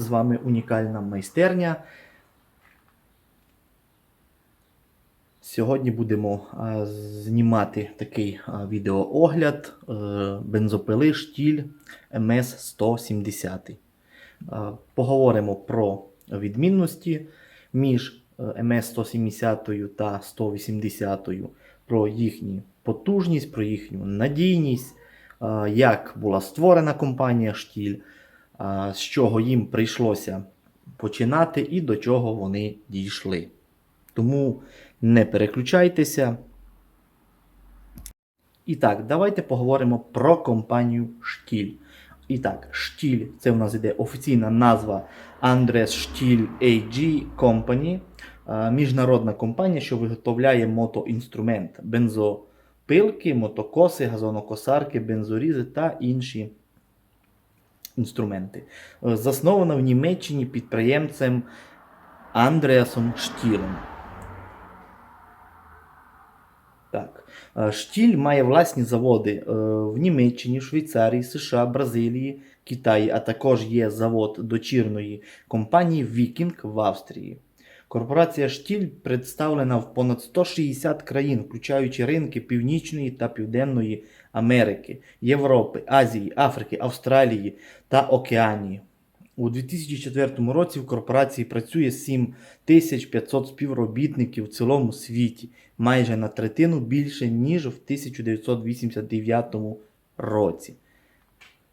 З вами унікальна майстерня. Сьогодні будемо знімати такий відеоогляд е, бензопили штіль МС-170. Поговоримо про відмінності між е, МС-170 та 180, про їхню потужність, про їхню надійність, як була створена компанія штіль, з чого їм прийшлося починати і до чого вони дійшли. Тому не переключайтеся. І так, давайте поговоримо про компанію Штіль. І так, Штіль це в нас іде офіційна назва Andres Штіль AG Company. Міжнародна компанія, що виготовляє мотоінструмент, бензопилки, мотокоси, газонокосарки, бензорізи та інші інструменти. Е, Заснована в Німеччині підприємцем Андреасом Штілем. Так. Е, Штіль має власні заводи е, в Німеччині, Швейцарії, США, Бразилії, Китаї, а також є завод дочірної компанії Вікінг в Австрії. Корпорація Штіль представлена в понад 160 країн, включаючи ринки Північної та Південної Америки, Європи, Азії, Африки, Австралії та Океанії. У 2004 році в корпорації працює 7500 співробітників в цілому світі, майже на третину більше, ніж в 1989 році.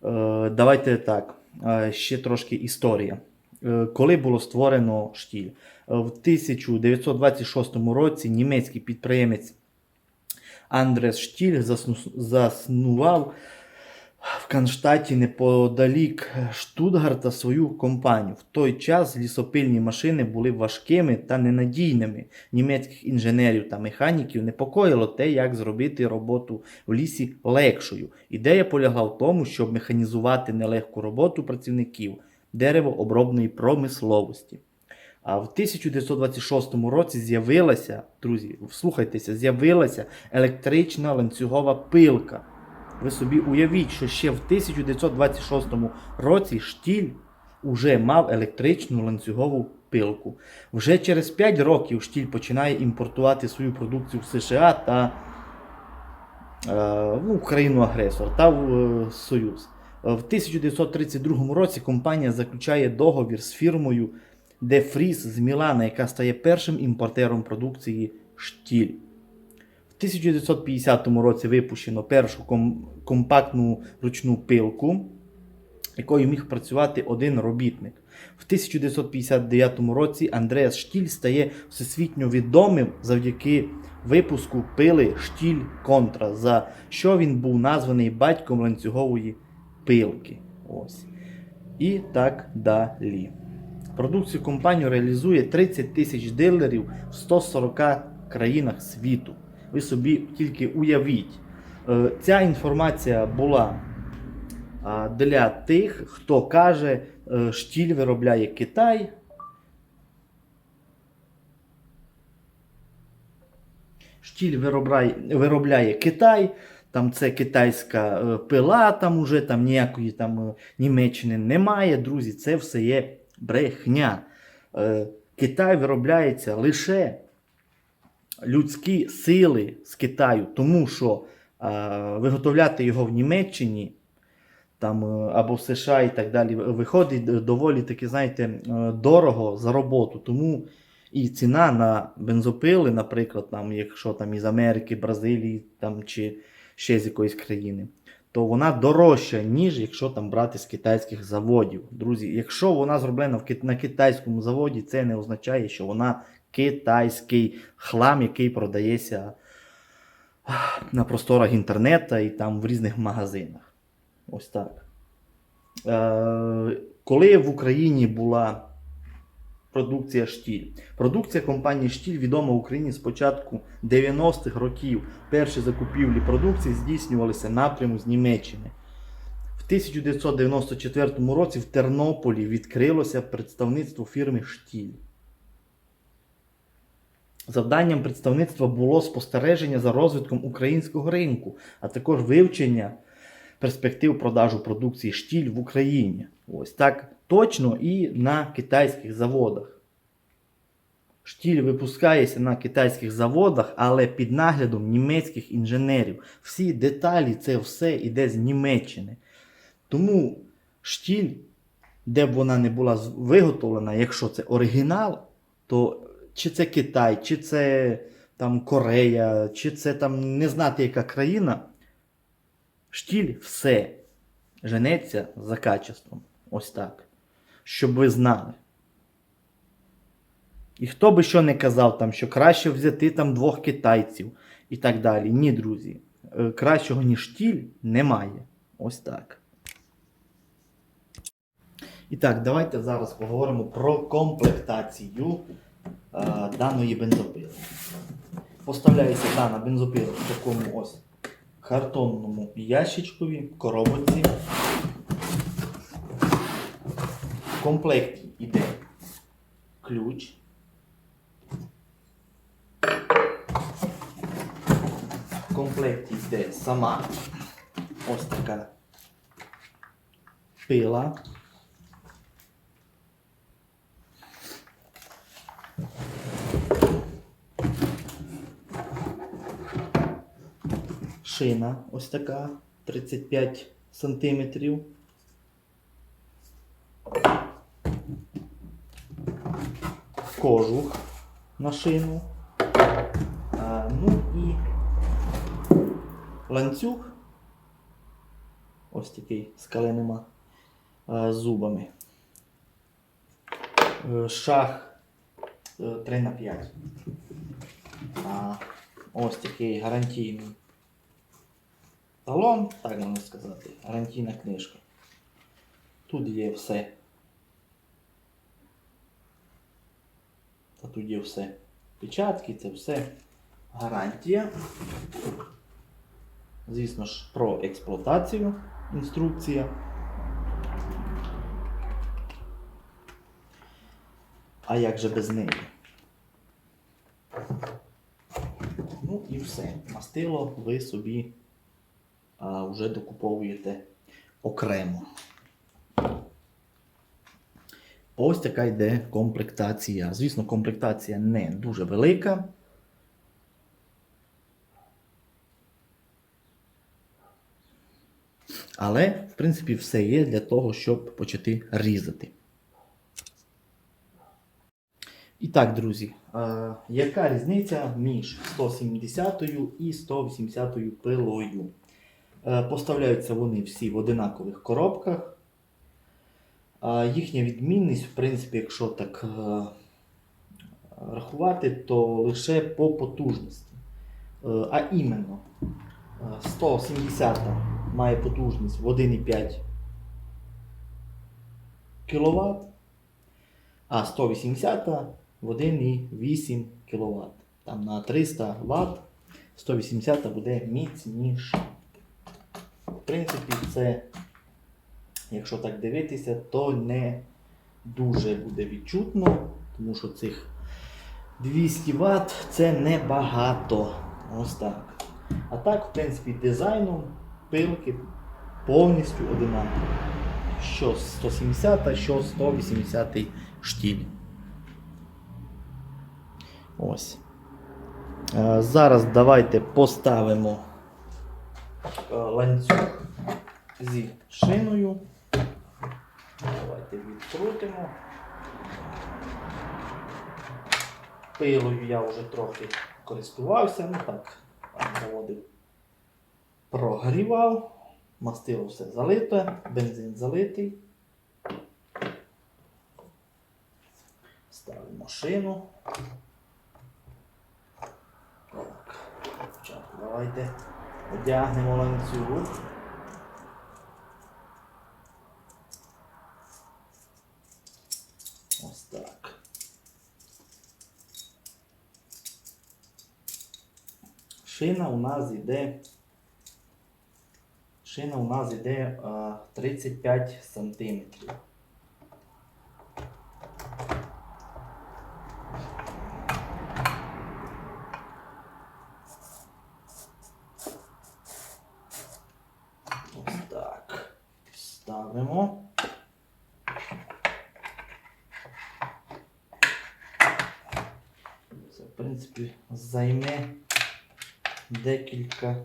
Е, давайте так, е, ще трошки історія. Е, коли було створено штіль? Е, В 1926 році німецький підприємець Андрес Штіль заснував в Канштаті неподалік Штутгарта свою компанію. В той час лісопильні машини були важкими та ненадійними. Німецьких інженерів та механіків непокоїло те, як зробити роботу в лісі легшою. Ідея полягла в тому, щоб механізувати нелегку роботу працівників деревообробної промисловості. А в 1926 році з'явилася, друзі, вслухайтеся, з'явилася електрична ланцюгова пилка. Ви собі уявіть, що ще в 1926 році штіль уже мав електричну ланцюгову пилку. Вже через 5 років штіль починає імпортувати свою продукцію в США та е, в країну-агресор та в е, Союз. Е, В 1932 році компанія заключає договір з фірмою De Vries з Мілана, яка стає першим імпортером продукції штіль. В 1950 році випущено першу компактну ручну пилку, якою міг працювати один робітник. В 1959 році Андреас Штіль стає всесвітньо відомим завдяки випуску пили Штіль Контра, за що він був названий батьком ланцюгової пилки. Ось. І так далі. Продукцію компанію реалізує 30 тисяч дилерів в 140 країнах світу. Ви собі тільки уявіть. Е, Ця інформація була для тих, хто каже, е, штіль виробляє Китай. Штіль виробляє, виробляє Китай, там це китайська е, пила, там уже там ніякої там е, Німеччини немає. Друзі, це все є брехня. Е, Китай виробляється лише людські сили з Китаю, тому що виготовляти його в Німеччині там, або в США і так далі виходить доволі таки, знаєте, дорого за роботу. Тому і ціна на бензопили, наприклад, там, якщо там із Америки, Бразилії там, чи ще з якоїсь країни, то вона дорожча, ніж якщо там брати з китайських заводів. Друзі, якщо вона зроблена на китайському заводі, це не означає, що вона китайський хлам, який продається на просторах інтернету і там в різних магазинах. Ось так. Е, коли в Україні була продукція штіль. Продукція компанії Штіль відома в Україні з початку 90-х років. Перші закупівлі продукції здійснювалися напряму з Німеччини. В 1994 році в Тернополі відкрилося представництво фірми Штіль. Завданням представництва було спостереження за розвитком українського ринку, а також вивчення перспектив продажу продукції штіль в Україні. Ось так точно і на китайських заводах. Штіль випускається на китайських заводах, але під наглядом німецьких інженерів. Всі деталі, це все йде з Німеччини. Тому штіль, де б вона не була виготовлена, якщо це оригінал, то чи це Китай, чи це там Корея, чи це там не знати яка країна, штіль все женеться за качеством. Ось так. Щоб ви знали. І хто би що не казав, там, що краще взяти там двох китайців і так далі. Ні, друзі. Е, Кращого, ніж штіль, немає. Ось так. І так, давайте зараз поговоримо про комплектацію е, даної бензопили. Поставляється дана бензопила в такому ось картонному ящичкові, коробочці. Комплекті йде ключ. В комплекті йде сама ось така пила. Шина ось така 35 сантиметрів. Кожух на шину. Ну і ланцюг. Ось такий з каленими зубами. Е, Шах е, 3 на 5. Ось такий гарантійний талон, так можна сказати, гарантійна книжка. Тут є все. Та тут є все. Печатки, це все гарантія. Звісно ж, про експлуатацію інструкція. А як же без неї? Ну і все. Мастило ви собі а, вже докуповуєте окремо. Ось така йде комплектація. Звісно, комплектація не дуже велика. Але, в принципі, все є для того, щоб почати різати. І так, друзі, е, яка різниця між 170 і 180 пилою? Е, Поставляються вони всі в одинакових коробках. Їхня відмінність, в принципі, якщо так е, рахувати, то лише по потужності. Е, А іменно, е, 170 має потужність в 1,5 кВт, а 180 в 1,8 кВт. Там на 300 Вт 180 буде міцніше. В принципі, це, якщо так дивитися, то не дуже буде відчутно, тому що цих 200 Вт це небагато. Ось так. А так, в принципі, дизайном пилки повністю одинакові. Що 170, що 180 штіль. Ось. Е, Зараз давайте поставимо е, ланцюг зі шиною. Відкрутимо. Пилою я вже трохи користувався, ну так, заводив. Прогрівав, мастило все залите, бензин залитий. Ставимо шину. Так, давайте одягнемо ланцюг. Шина у нас йде шина у нас йде 35 см. Ставимо. Це, в принципі, займе декілька.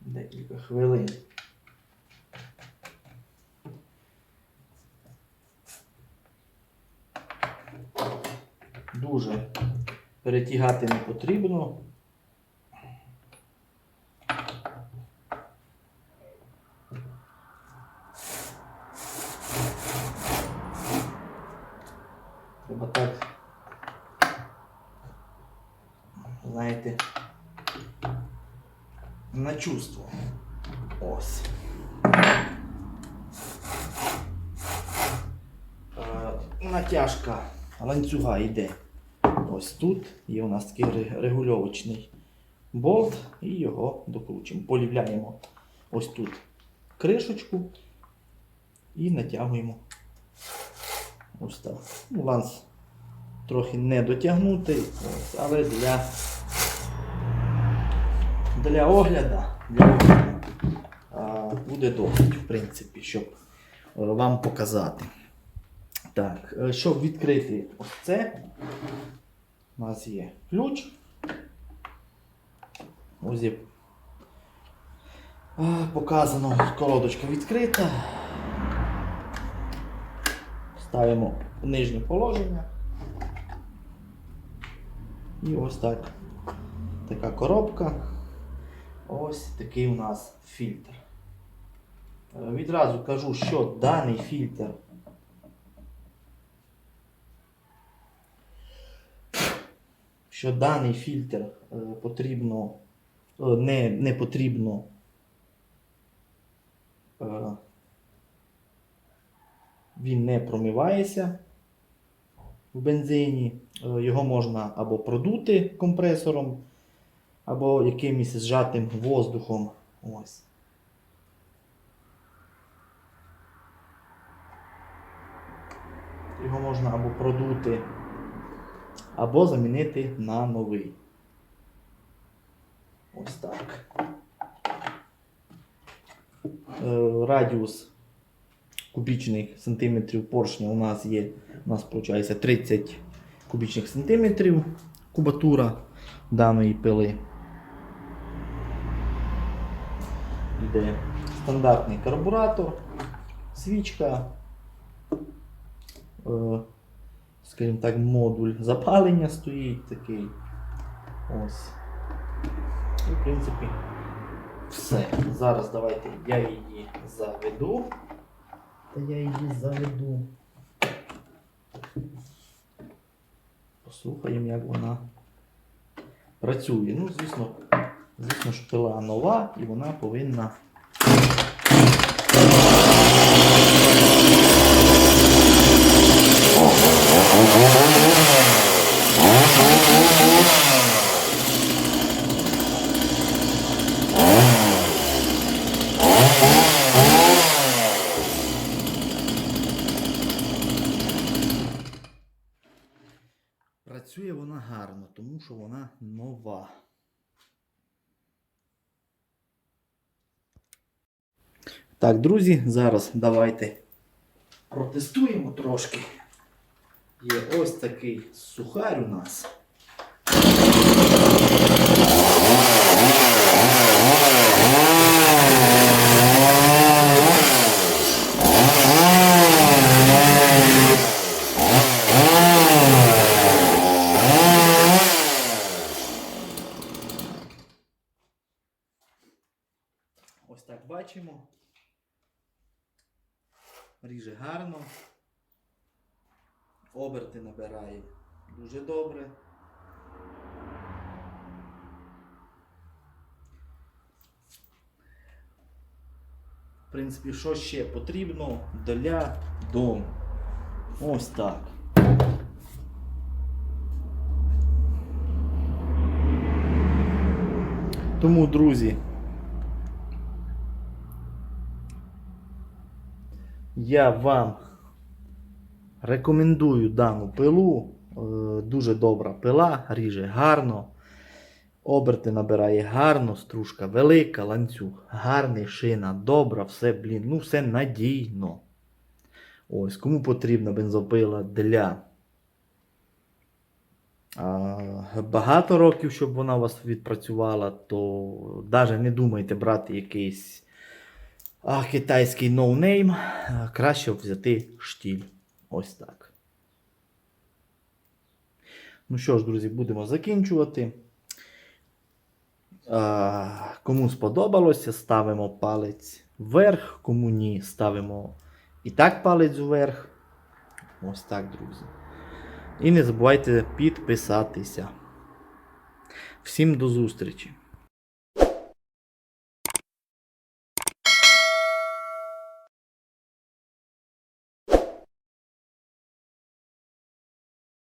Декілька хвилин. Дуже перетягати не потрібно. Треба так. Знаєте. На чувство. Ось. Е, Натяжка ланцюга йде. Ось тут є у нас такий регульовочний болт і його докручуємо. Полівляємо ось тут кришечку і натягуємо ось так. Ну, ланц трохи не дотягнутий, але для, для огляду, для огляду буде досить, в принципі, щоб е, вам показати. Так, е, щоб відкрити ось це, у нас є ключ. Ось є показано, колодочка відкрита. Ставимо в нижнє положення. І ось так. Така коробка. Ось такий у нас фільтр. Е, Відразу кажу, що даний фільтр що даний фільтр е, потрібно е, не, не потрібно він не промивається в бензині. Його можна або продути компресором, або якимось зжатим воздухом. Ось. Його можна або продути, або замінити на новий. Ось так. Е, Радіус кубічних сантиметрів поршня у нас є. У нас виходить 30 кубічних сантиметрів кубатура даної пили. Йде стандартний карбуратор, свічка, е, скажімо так, модуль запалення стоїть такий. Ось. І, в принципі, все. Зараз давайте я її заведу. Та я її заведу. Послухаємо, як вона працює. Ну, звісно, звісно ж пила нова і вона повинна. Працює вона гарно, тому що вона нова. Так, друзі, зараз давайте протестуємо трошки. Є ось такий сухар у нас. Ось так бачимо. Ріже гарно. Оберти набирає дуже добре. В принципі, що ще потрібно для дому? Ось так. Тому, друзі, я вам рекомендую дану пилу. Е, Дуже добра пила, ріже гарно. Оберти набирає гарно, стружка велика, ланцюг гарний, шина добра, все, блін, ну все надійно. Ось, кому потрібна бензопила для а, багато років, щоб вона у вас відпрацювала, то навіть не думайте брати якийсь а, китайський ноунейм. Краще взяти штіль. Ось так. Ну що ж, друзі, будемо закінчувати. А, Кому сподобалося, ставимо палець вверх, кому ні, ставимо і так палець вверх. Ось так, друзі. І не забувайте підписатися. Всім до зустрічі!